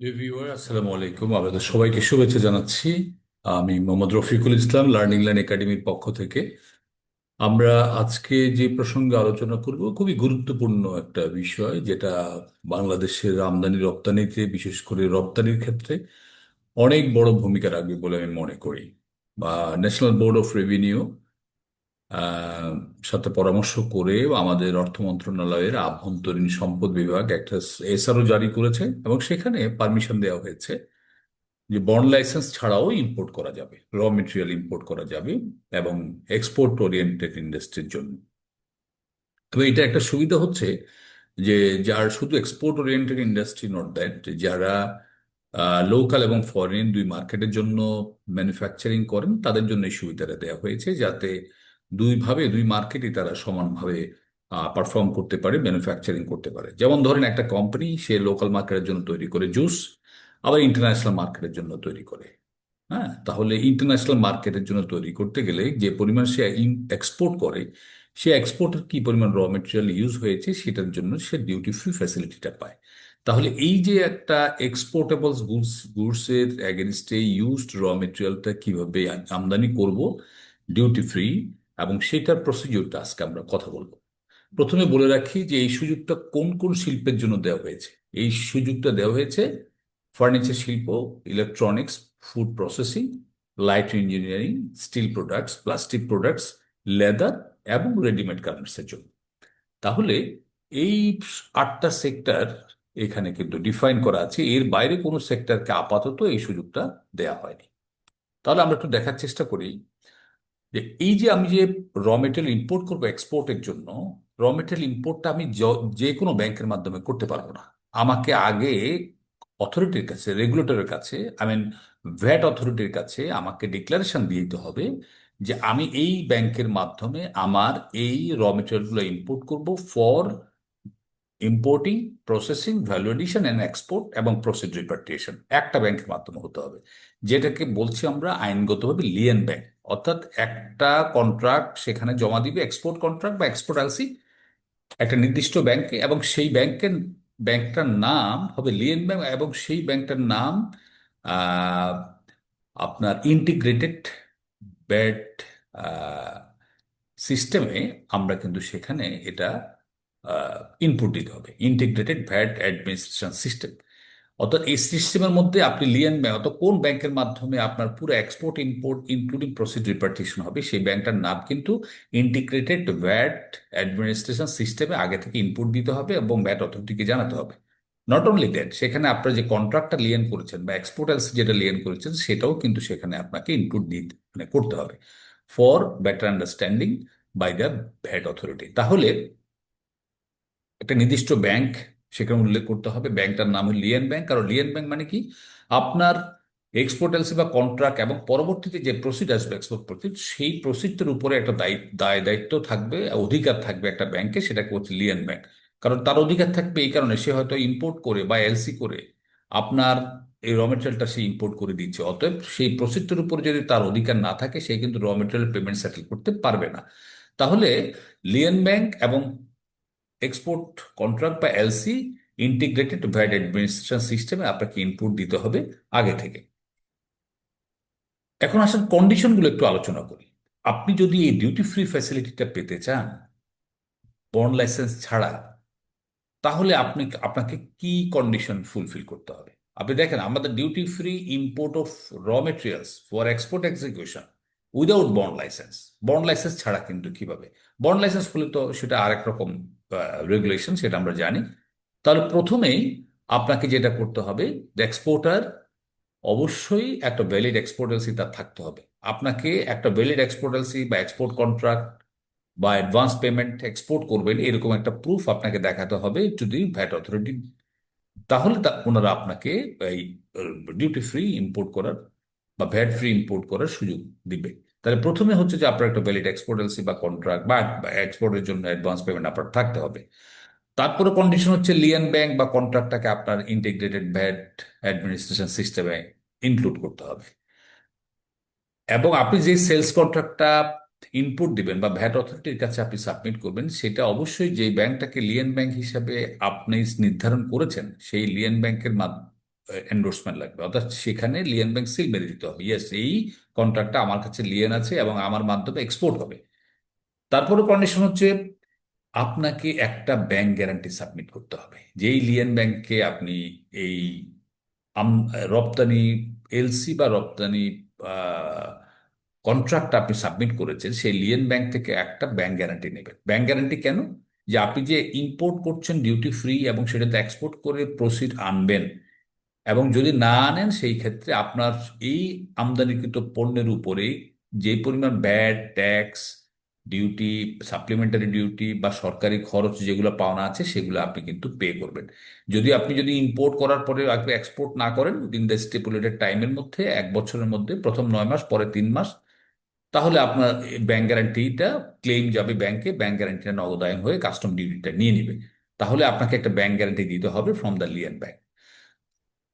Viewer আসসালামু আলাইকুম। আপনাদের সবাইকে শুভেচ্ছা জানাচ্ছি। আমি মোহাম্মদ রফিকুল ইসলাম লার্নিং লাইন একাডেমির পক্ষ থেকে। আমরা আজকে যে প্রসঙ্গে আলোচনা করব, খুবই গুরুত্বপূর্ণ একটা বিষয়, যেটা বাংলাদেশের আমদানি রপ্তানিতে, বিশেষ করে রপ্তানির ক্ষেত্রে, অনেক বড় ভূমিকা রাখবে বলে আমি মনে করি। বা ন্যাশনাল বোর্ড অফ রেভিনিউ সাথে পরামর্শ করে আমাদের অর্থ মন্ত্রণালয়ের আভ্যন্তরীণ সম্পদ বিভাগ একটা এসআরও জারি করেছে এবং সেখানে পারমিশন দেওয়া হয়েছে যে বন্ড লাইসেন্স ছাড়াও ইম্পোর্ট করা যাবে র মেটেরিয়াল ইম্পোর্ট করা যাবে এবং এক্সপোর্ট ওরিয়েন্টেড ইন্ডাস্ট্রির জন্য। তবে এটা একটা সুবিধা হচ্ছে যে যার শুধু export oriented industry not that যারা লোকাল এবং ফরেন দুই মার্কেটের জন্য ম্যানুফ্যাকচারিং করেন, তাদের জন্য এই সুবিধাটা দেওয়া হয়েছে যাতে দুইভাবে দুই মার্কেটই তারা সমানভাবে পারফর্ম করতে পারে ম্যানুফ্যাকচারিং করতে পারে। যেমন ধরেন একটা কোম্পানি সে লোকাল মার্কেটের জন্য তৈরি করে জুস আবার ইন্টারন্যাশনাল মার্কেটের জন্য তৈরি করে। হ্যাঁ? তাহলে ইন্টারন্যাশনাল মার্কেটের জন্য তৈরি করতে গেলে যে পরিমাণ সে এক্সপোর্ট করে, সে এক্সপোর্টের কি পরিমাণ র মেটেরিয়াল ইউজ হয়েছে, সেটার জন্য সে ডিউটি ফ্রি ফ্যাসিলিটিটা পায়। তাহলে এই যে একটা এক্সপোর্টেবল গুডস গুডস এর এগেনস্টে ইউজড র মেটেরিয়ালটা কীভাবে আমদানি করব ডিউটি ফ্রি এবং সেটার প্রসিডিউরটা আজকে আমরা কথা বলব। প্রথমে বলে রাখি যে এই সুযোগটা কোন কোন শিল্পের জন্য দেওয়া হয়েছে? এই সুযোগটা দেওয়া হয়েছে ফার্নিচার শিল্প electronics food processing light engineering steel products plastic products leather এবং রেডিমেড গার্মেন্টসের জন্য। তাহলে এই আটটা সেক্টর এখানে কিন্তু ডিফাইন করা আছে। এর বাইরে কোনো সেক্টরকে আপাতত এই সুযোগটা দেয়া হয়নি। তাহলে আমরা একটু দেখার চেষ্টা করি যে এই যে আমি যে র মেটেরিয়াল ইম্পোর্ট করব এক্সপোর্টের জন্য র মেটেরিয়াল ইম্পোর্টটা আমি যে কোনো ব্যাংকের মাধ্যমে করতে পারব না। আমাকে আগে অথরিটির কাছে রেগুলেটরের কাছে আই মিন ভ্যাট অথরিটির কাছে আমাকে ডিক্লারেশন দিয়ে দিতে হবে যে আমি এই ব্যাংকের মাধ্যমে আমার এই র মেটেরিয়ালগুলো ইম্পোর্ট করব for importing processing value addition and export এবং প্রসিড রিপার্টিশন একটা ব্যাংকের মাধ্যমে হতে হবে। যেটাকে বলছি আমরা আইনগতভাবে লিয়েন ব্যাংক অর্থাৎ একটা কন্ট্রাক্ট সেখানে জমা দিবে এক্সপোর্ট কন্ট্রাক্ট বা এক্সপোর্ট আলসি একটা নির্দিষ্ট ব্যাংকে এবং সেই ব্যাংকের, ব্যাংকটার নাম হবে লিয়েন ব্যাংক এবং সেই ব্যাংকটার নাম আপনার ইন্টিগ্রেটেড ব্যাট সিস্টেমে আমরা কিন্তু সেখানে এটা ইনপুট দিতে হবে। ইন্টিগ্রেটেড ভ্যাট অ্যাডমিনিস্ট্রেশন সিস্টেম অর্থাৎ এই সিস্টেমের মধ্যে আপনি লিয়েন ব্যাংক অর্থাৎ কোন ব্যাংকের মাধ্যমে আপনার পুরো export import including proceed repatriation হবে, সেই ব্যাংকটার নাম কিন্তু ইন্টিগ্রেটেড ভ্যাট অ্যাডমিনিস্ট্রেশন সিস্টেমে আগে থেকে ইনপুট দিতে হবে এবং ভ্যাট অথরিটিকে জানাতে হবে। নট অনলি দ্যাট সেখানে আপনার যে কন্ট্রাক্টটা লিয়েন করেছেন বা এক্সপোর্টার্স যেটা লিয়েন করেছেন, সেটাও কিন্তু সেখানে আপনাকে ইনপুট দিতে মানে করতে হবে। For better understanding by the VAT authority তাহলে একটা নির্দিষ্ট ব্যাংক, সেখানে উল্লেখ করতে হবে। ব্যাংকটার নাম হল লিয়েন ব্যাংক। কারণ লিয়েন ব্যাংক মানে কি? আপনার এক্সপোর্ট এলসি বা কন্ট্রাক্ট এবং পরবর্তীতে যে প্রসিড আসবে এক্সপোর্ট প্রসিড সেই প্রসিডের উপরে একটা দায়, দায়িত্ব থাকবে, অধিকার থাকবে একটা ব্যাংকে সেটাকে হচ্ছে লিয়েন ব্যাংক। কারণ তার অধিকার থাকবে এই কারণে সে হয়তো ইম্পোর্ট করে বা এলসি করে আপনার এই র মেটেরিয়ালটা সে ইম্পোর্ট করে দিচ্ছে। অতএব সেই প্রসিডের উপর যদি তার অধিকার না থাকে, সে কিন্তু র মেটেরিয়াল পেমেন্ট সেটেল করতে পারবে না। তাহলে লিয়েন ব্যাংক এবং এক্সপোর্ট কন্ট্রাক্ট বা এলসি ইন্টিগ্রেটেড ভ্যাট অ্যাডমিনিস্ট্রেশন সিস্টেমে আপনাকে ইনপুট দিতে হবে আগে থেকে। এখন আসেন কন্ডিশনগুলো একটু আলোচনা করি। আপনি যদি এই ডিউটি ফ্রি ফ্যাসিলিটিটা পেতে চান বন্ড লাইসেন্স ছাড়া, তাহলে আপনি, আপনাকে কি কন্ডিশন ফুলফিল করতে হবে? আপনি দেখেন, আমাদের duty free import of raw materials for export execution without bond license bond license ছাড়া কিন্তু কীভাবে? বন্ড লাইসেন্স হলে তো সেটা আরেক রকম রেগুলেশন সেটা আমরা জানি, তাহলে প্রথমেই আপনাকে যেটা করতে হবে এক্সপোর্টার অবশ্যই একটা ভ্যালিড এক্সপোর্ট এলসি তার থাকতে হবে। আপনাকে একটা ভ্যালিড এক্সপোর্ট এলসি বা এক্সপোর্ট কন্ট্রাক্ট বা অ্যাডভান্স পেমেন্ট এক্সপোর্ট করবেন, এরকম একটা প্রুফ আপনাকে দেখাতে হবে টু দি ভ্যাট অথরিটি তাহলে তা- ওনারা আপনাকে এই ডিউটি ফ্রি ইম্পোর্ট করার বা ভ্যাট ফ্রি ইম্পোর্ট করার সুযোগ দিবে। তাহলে প্রথমে হচ্ছে যে আপনার একটা ভ্যালিড এক্সপোর্ট এলসি বা কন্ট্রাক্ট বা এক্সপোর্টের জন্য অ্যাডভান্স পেমেন্ট আপনার থাকতে হবে। তারপরে কন্ডিশন হচ্ছে লিয়ান ব্যাংক বা কন্ট্রাক্টটাকে আপনার ইন্টিগ্রেটেড ভ্যাট অ্যাডমিনিস্ট্রেশন সিস্টেমে ইনক্লুড করতে হবে। এবং আপনি যে সেলস কন্ট্রাক্টটা ইনপুট দিবেন বা ভ্যাট অথরিটির কাছে আপনি সাবমিট করবেন, সেটা অবশ্যই যে ব্যাংকটাকে লিয়েন ব্যাংক হিসাবে আপনি নির্ধারণ করেছেন, সেই লিয়েন ব্যাংকের এন্ডোর্সমেন্ট লাগবে। অর্থাৎ সেখানে লিয়েন ব্যাংক সিল মেরে দিতে হবে। ইয়েস এই কন্ট্রাক্টটা আমার কাছে লিয়েন আছে এবং আমার মাধ্যমে এক্সপোর্ট হবে। তারপরে কন্ডিশন হচ্ছে আপনাকে একটা ব্যাংক গ্যারান্টি সাবমিট করতে হবে। যেই লিয়েন ব্যাংককে আপনি এই রপ্তানি এলসি বা রপ্তানি কন্ট্রাক্ট আপনি সাবমিট করেছেন, সেই লিয়েন ব্যাংক থেকে একটা ব্যাংক গ্যারান্টি নেবেন। ব্যাংক গ্যারান্টি কেন? যে আপনি যে ইম্পোর্ট করছেন ডিউটি ফ্রি এবং সেটাতে এক্সপোর্ট করে প্রসিড আনবেন এবং যদি না আনেন সেই ক্ষেত্রে আপনার এই আমদানিকৃত পণ্যের উপরে যে পরিমাণ VAT tax, duty, supplementary duty বা সরকারি খরচ যেগুলো পাওনা আছে, সেগুলো আপনি কিন্তু পে করবেন। যদি আপনি যদি ইম্পোর্ট করার পরে আপনি এক্সপোর্ট না করেন উইদিন দ্য স্টিপুলেটেড টাইমের মধ্যে, এক বছরের মধ্যে, প্রথম নয় মাস, পরে তিন মাস, তাহলে আপনার ব্যাংক গ্যারান্টিটা ক্লেম যাবে ব্যাংকে ব্যাংক গ্যারান্টিটা নগদায়ন হয়ে কাস্টম ডিউটিটা নিয়ে নেবে। তাহলে আপনাকে একটা ব্যাংক গ্যারান্টি দিতে হবে ফ্রম দ্য লিয়ান ব্যাংক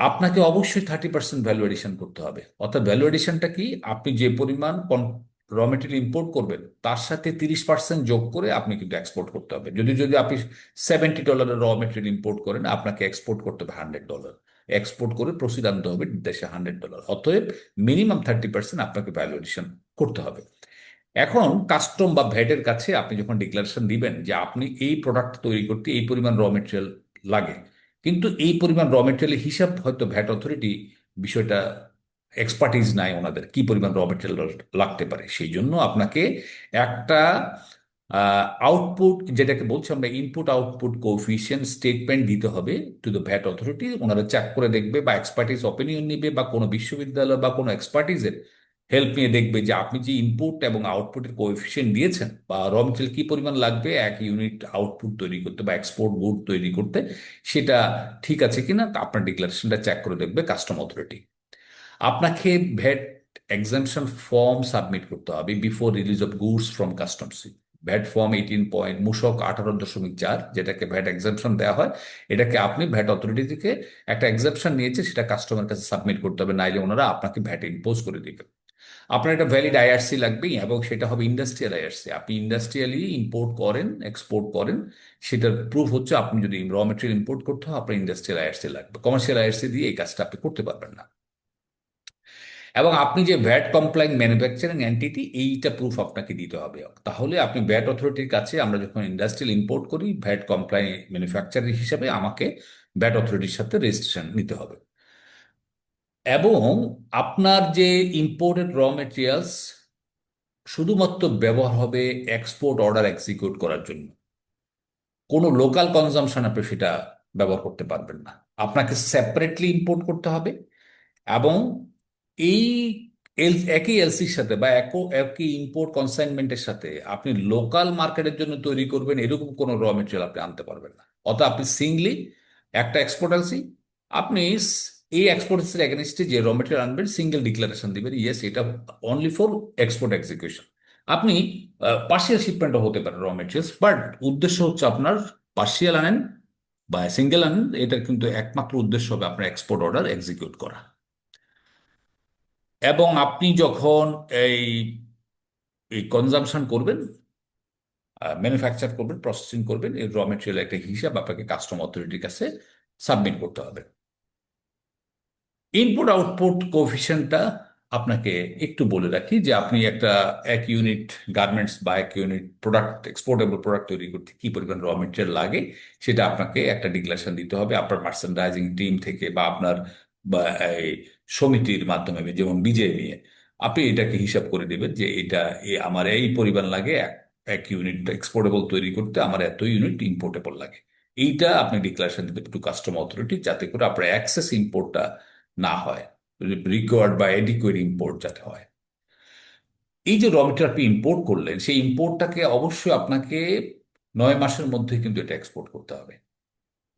আপনাকে অবশ্যই থার্টি পার্সেন্ট ভ্যালু এডিশন করতে হবে। অর্থাৎ ভ্যালু এডিশনটা কি? আপনি যে পরিমাণ র মেটেরিয়াল ইম্পোর্ট করবেন, তার সাথে তিরিশ পার্সেন্ট যোগ করে আপনি কিন্তু এক্সপোর্ট করতে হবে। যদি যদি আপনি সেভেন্টি ডলারের র মেটেরিয়াল ইম্পোর্ট করেন, আপনাকে এক্সপোর্ট করতে হবে হান্ড্রেড ডলার এক্সপোর্ট করে প্রসিড আনতে হবে দেশে হান্ড্রেড ডলার অতএব মিনিমাম থার্টি পার্সেন্ট আপনাকে ভ্যালু এডিশন করতে হবে। এখন কাস্টম বা ভ্যাটের কাছে আপনি যখন ডিক্লারেশন দিবেন যে আপনি এই প্রোডাক্ট তৈরি করতে এই পরিমাণ র মেটেরিয়াল লাগে কিন্তু এই পরিমাণ র মেটেরিয়ালের হিসাব হয়তো ভ্যাট অথরিটি বিষয়টা এক্সপার্টিজ নাই ওনাদের, কি পরিমাণ র মেটেরিয়াল লাগতে পারে? সেই জন্য আপনাকে একটা আউটপুট যেটাকে বলছি আমরা ইনপুট আউটপুট কোফিশিয়েন্ট স্টেটমেন্ট দিতে হবে টু দ্য ভ্যাট অথরিটি ওনারা চেক করে দেখবে বা এক্সপার্টিস অপিনিয়ন নিবে বা কোনো বিশ্ববিদ্যালয় বা কোনো এক্সপার্টিজের হেল্প নিয়ে দেখবে যে আপনি যে ইনপুট এবং আউটপুটের কোএফিসিয়েন্ট দিয়েছেন বা র মেটেরিয়াল কি পরিমাণ লাগবে, এক ইউনিট আউটপুট তৈরি করতে বা এক্সপোর্ট গুড তৈরি করতে, সেটা ঠিক আছে কিনা তা আপনার ডিক্লারেশনটা চেক করে দেখবে কাস্টম অথরিটি আপনাকে ভ্যাট এক্সামশন ফর্ম সাবমিট করতে হবে before release of goods from customs VAT form eighteen point মূসক আঠারো দশমিক চার, যেটাকে ভ্যাট এক্সামশন দেওয়া হয়, এটাকে আপনি ভ্যাট অথরিটি থেকে একটা এক্সামশন নিয়েছে, সেটা কাস্টমার কাছে সাবমিট করতে হবে, নাইলে ওনারা আপনাকে ভ্যাট ইম্পোজ করে দিবে। আপনার একটা ভ্যালিড আইআরসি লাগবে এবং সেটা হবে ইন্ডাস্ট্রিয়াল আইআরসি আপনি ইন্ডাস্ট্রিয়ালি ইম্পোর্ট করেন এক্সপোর্ট করেন, সেটার প্রুফ হচ্ছে আপনি যদি র মেটেরিয়াল ইম্পোর্ট করতে হয়, আপনার ইন্ডাস্ট্রিয়াল আইআরসি লাগবে। কমার্শিয়াল আইআরসি দিয়ে এই কাজটা আপনি করতে পারবেন না। এবং আপনি যে ভ্যাট কমপ্লাইং ম্যানুফ্যাকচারিং অ্যান্টিটি এইটা প্রুফ আপনাকে দিতে হবে। তাহলে আপনি ভ্যাট অথরিটির কাছে আমরা যখন ইন্ডাস্ট্রিয়াল ইম্পোর্ট করি ভ্যাট কমপ্লাই ম্যানুফ্যাকচারার হিসাবে আমাকে ভ্যাট অথরিটির সাথে রেজিস্ট্রেশন নিতে হবে। এবং আপনার যে ইম্পোর্টেড র মেটেরিয়ালস শুধুমাত্র ব্যবহার হবে এক্সপোর্ট অর্ডার এক্সিকিউট করার জন্য। কোনো লোকাল কনজামশন আপনি সেটা ব্যবহার করতে পারবেন না। আপনাকে সেপারেটলি ইম্পোর্ট করতে হবে এবং এই এল একই এলসির সাথে বা একই ইম্পোর্ট কনসাইনমেন্টের সাথে আপনি লোকাল মার্কেটের জন্য তৈরি করবেন, এরকম কোনো র মেটেরিয়াল আপনি আনতে পারবেন না। অর্থাৎ আপনি সিঙ্গলি একটা এক্সপোর্ট এলসি আপনি এই এক্সপোর্টসের এগেনস্টে যে র মেটেরিয়াল আনবেন সিঙ্গেল ডিক্লারেশন দিবেন ইয়েস এটা অনলি ফর এক্সপোর্ট এক্সিকিউশন আপনি পার্সিয়াল শিপমেন্টও হতে পারে র মেটেরিয়ালস বাট উদ্দেশ্য হচ্ছে আপনার পার্সিয়াল আনেন বা সিঙ্গেল আনেন এটার কিন্তু একমাত্র উদ্দেশ্য হবে আপনার এক্সপোর্ট অর্ডার এক্সিকিউট করা। এবং আপনি যখন এই এই কনজামশন করবেন ম্যানুফ্যাকচার করবেন প্রসেসিং করবেন এই র মেটেরিয়াল একটা হিসাব আপনাকে কাস্টম অথরিটির কাছে সাবমিট করতে হবে। ইনপুট আউটপুট কোফিশিয়েন্টটা আপনাকে একটু বলে রাখি যে আপনি একটা এক ইউনিট গার্মেন্টস বা এক ইউনিট প্রোডাক্ট এক্সপোর্টেবল প্রোডাক্ট তৈরি করতে কি পরিমাণ র মেটেরিয়াল লাগে, সেটা আপনাকে একটা ডিক্লারেশন দিতে হবে। আপনার মার্চেন্ডাইজিং টিম থেকে বা আপনার সমিতির মাধ্যমে, যেমন বিজে নিয়ে। আপনি এটাকে হিসাব করে দেবেন যে এটা আমার এই পরিমাণ লাগে, এক ইউনিট এক্সপোর্টেবল তৈরি করতে আমার এত ইউনিট ইম্পোর্টেবল লাগে। এইটা আপনি ডিক্লারেশন দেবেন টু কাস্টম অথরিটি যাতে করে আপনার অ্যাক্সেস ইম্পোর্টটা না হয়। রিকোয়ার্ড বা এডিকুয়েট ইম্পোর্ট যাতে হয়। এই যে র আপনি ইম্পোর্ট করলেন, সেই ইম্পোর্টটাকে অবশ্যই আপনাকে নয় মাসের মধ্যে কিন্তু এটা এক্সপোর্ট করতে হবে।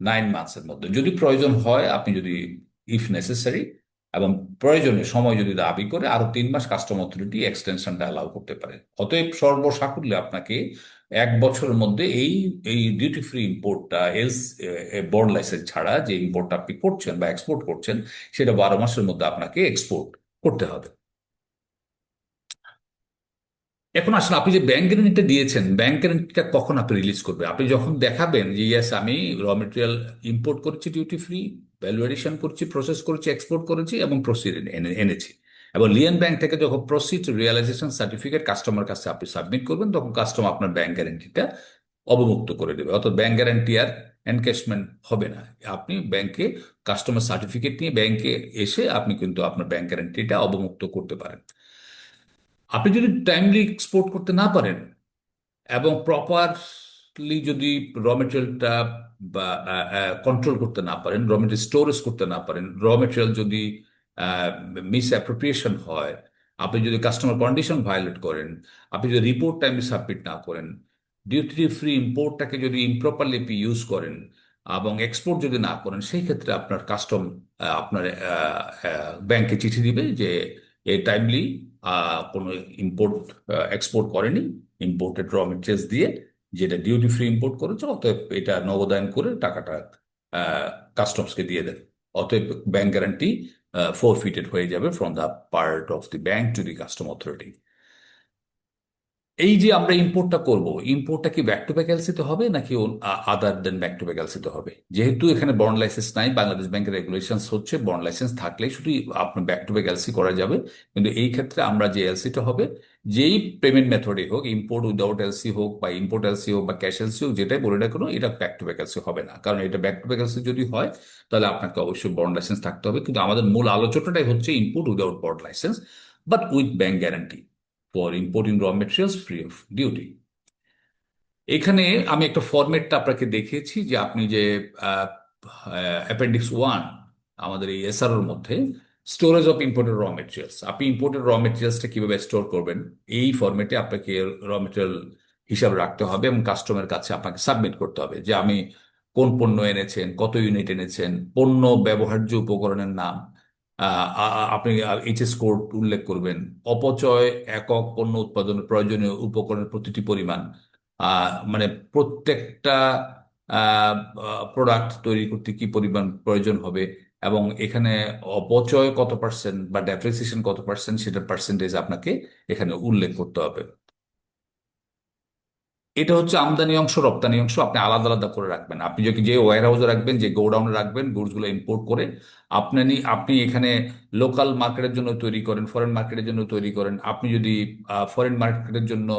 নাইন মান্থসের মধ্যে। যদি প্রয়োজন হয়, আপনি যদি ইফ নেসেসারি এবং প্রয়োজনে সময় যদি দাবি করে, আরও তিন মাস কাস্টম অথরিটি এক্সটেনশনটা অ্যালাউ করতে পারে অতএব সর্বসাকুল্যে আপনাকে এক বছরের মধ্যে এই এই ডিউটি ফ্রি ইম্পোর্টটা এলস বোর্ড লাইসেন্স ছাড়া যে ইম্পোর্টটা আপনি করছেন বা এক্সপোর্ট করছেন, সেটা বারো মাসের মধ্যে আপনাকে এক্সপোর্ট করতে হবে। এখন আসলে আপনি যে ব্যাংক গ্যারেন্টিটা দিয়েছেন ব্যাংক গ্যারেন্টিটা কখন আপনি রিলিজ করবে? আপনি যখন দেখাবেন যে ইয়াস আমি র মেটেরিয়াল ইম্পোর্ট করেছি ডিউটি ফ্রি ভ্যালু এডিশন করছি প্রসেস করেছি এক্সপোর্ট করেছি এবং প্রসিড এনে, এনেছি। এবং লিয়ান ব্যাংক থেকে যখন প্রসিড রিয়েলাইজেশন সার্টিফিকেট কাস্টমার কাছে আপনি সাবমিট করবেন, তখন কাস্টমার আপনার ব্যাংক গ্যারেন্টিটা অবমুক্ত করে দেবে। অর্থাৎ ব্যাংক গ্যারান্টি আর এনক্যাশমেন্ট হবে না। আপনি ব্যাংকে কাস্টমার সার্টিফিকেট নিয়ে ব্যাংকে এসে আপনি কিন্তু আপনার ব্যাংক গ্যারান্টিটা অবমুক্ত করতে পারেন। আপনি যদি টাইমলি এক্সপোর্ট করতে না পারেন এবং প্রপারলি যদি র মেটেরিয়ালটা বা কন্ট্রোল করতে না পারেন র মেটেরিয়াল স্টোরেজ করতে না পারেন র মেটেরিয়াল যদি মিস অ্যাপ্রোপ্রিয়েশন হয়। আপনি যদি কাস্টমার কন্ডিশন ভায়োলেট করেন, আপনি যদি রিপোর্ট টাইমে সাবমিট না করেন ডিউটি ফ্রি ইম্পোর্টটাকে যদি ইম্প্রপারলি আপনি ইউজ করেন এবং এক্সপোর্ট যদি না করেন, সেই ক্ষেত্রে আপনার কাস্টম আপনার ব্যাংকে চিঠি দিবে যে এ টাইমলি কোনো ইম্পোর্ট এক্সপোর্ট করেনি। ইম্পোর্টেড র মেটেরিয়ালস দিয়ে যেটা ডিউটি ফ্রি ইম্পোর্ট করেছে, অতএব এটা নগদায়ন করে টাকাটা কাস্টমসকে দিয়ে দেন। অতএব ব্যাংক গ্যারান্টি ফোরফিটেড হয়ে যাবে from the part of the bank to the custom authority এই যে আমরা ইম্পোর্টটা করব ইম্পোর্টটা কি ব্যাক টু ব্যাক এলসিতে হবে নাকি other than back to back এলসিতে হবে? যেহেতু এখানে বন্ড লাইসেন্স নাই বাংলাদেশ ব্যাংকের রেগুলেশন হচ্ছে বন্ড লাইসেন্স থাকলেই শুধু আপনার ব্যাক টু ব্যাক এলসি করা যাবে। কিন্তু এই ক্ষেত্রে আমরা যে এলসিটা হবে, যেই পেমেন্ট মেথডে হোক ইম্পোর্ট উইদাউট এলসি হোক বা ইম্পোর্ট এলসি হোক বা ক্যাশ এলসি হোক, যেটাই বলে না কোনো এটা ব্যাক টু ব্যাক এলসি হবে না। কারণ এটা ব্যাক টু ব্যাক এলসি যদি হয়, তাহলে আপনাকে অবশ্যই বন্ড লাইসেন্স থাকতে হবে। কিন্তু আমাদের মূল আলোচনাটাই হচ্ছে import without bond licence but with bank guarantee for importing raw materials free of duty এখানে আমি একটা ফরম্যাটটা আপনাকে দেখিয়েছি যে আপনি যে অ্যাপেন্ডিক্স ওয়ান আমাদের এই এসআরওর মধ্যে storage of imported raw materials আপনি ইম্পোর্টেড র মেটেরিয়ালসটা কীভাবে স্টোর করবেন? এই ফরম্যাটে আপনাকে র মেটেরিয়াল হিসাব রাখতে হবে এবং কাস্টমারের কাছে আপনাকে সাবমিট করতে হবে যে আমি কোন পণ্য এনেছেন, কত ইউনিট এনেছেন, পণ্য ব্যবহার্য উপকরণের নাম আপনি এইচএস কোড উল্লেখ করবেন। অপচয় একক পণ্য উৎপাদনের প্রয়োজনীয় উপকরণের প্রতিটি পরিমাণ। মানে প্রত্যেকটা প্রোডাক্ট তৈরি করতে কি পরিমাণ প্রয়োজন হবে এবং এখানে অপচয় কত পার্সেন্ট বা ডেপ্রিসিয়েশন কত পার্সেন্ট সেটার পার্সেন্টেজ আপনাকে এখানে উল্লেখ করতে হবে। এটা হচ্ছে আমদানি অংশ, রপ্তানি অংশ, আপনি আলাদা আলাদা করে রাখবেন। আপনি যদি যে ওয়ার হাউসে রাখবেন, যে গোডাউনে রাখবেন গুডসগুলো ইম্পোর্ট করে আপনি আপনি এখানে লোকাল মার্কেটের জন্য তৈরি করেন ফরেন মার্কেটের জন্য তৈরি করেন। আপনি যদি ফরেন মার্কেটের জন্য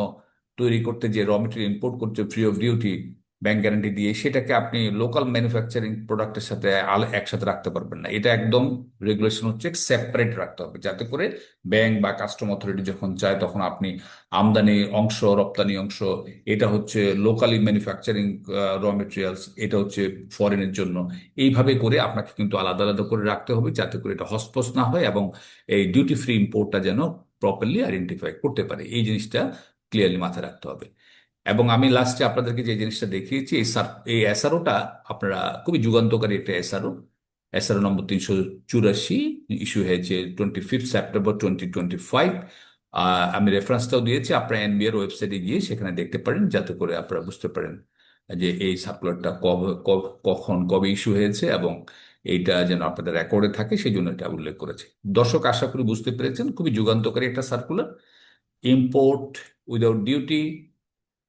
তৈরি করতে যে র মেটেরিয়াল ইম্পোর্ট করছে free of duty bank guarantee দিয়ে সেটাকে আপনি লোকাল ম্যানুফ্যাকচারিং প্রোডাক্টের সাথে একসাথে রাখতে পারবেন না। এটা একদম রেগুলেশন হচ্ছে সেপারেট রাখতে হবে, যাতে করে ব্যাংক বা কাস্টম অথরিটি যখন চায় তখন আপনি আমদানি অংশ, রপ্তানি অংশ, এটা হচ্ছে লোকালি ম্যানুফ্যাকচারিং র মেটেরিয়ালস এটা হচ্ছে ফরেনের জন্য। এইভাবে করে আপনাকে কিন্তু আলাদা আলাদা করে রাখতে হবে, যাতে করে এটা হসপস না হয় এবং এই ডিউটি ফ্রি ইম্পোর্টটা যেন প্রপারলি আইডেন্টিফাই করতে পারে। এই জিনিসটা ক্লিয়ারলি মাথায় রাখতে হবে। এবং আমি লাস্টে আপনাদেরকে যে জিনিসটা দেখিয়েছি, এই সার এই এসআরওটা আপনারা খুবই যুগান্তকারী একটা এসআরও এসআরও নম্বর তিনশো চুরাশি ইস্যু হয়েছে twenty fifth September twenty twenty five আমি রেফারেন্সটাও দিয়েছি, আপনারা এনবিআর ওয়েবসাইটে গিয়ে সেখানে দেখতে পারেন, যাতে করে আপনারা বুঝতে পারেন যে এই সার্কুলারটা কবে কখন কবে ইস্যু হয়েছে এবং এইটা যেন আপনাদের রেকর্ডে থাকে, সেই জন্য এটা উল্লেখ করেছে। দর্শক, আশা করি বুঝতে পেরেছেন, খুবই যুগান্তকারী একটা circular import without duty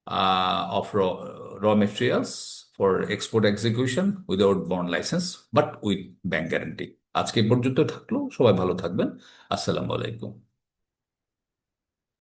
of raw, raw materials for export execution without bond license but with bank guarantee আজকে পর্যন্ত থাকল সবাই ভালো থাকবেন আসসালামু আলাইকুম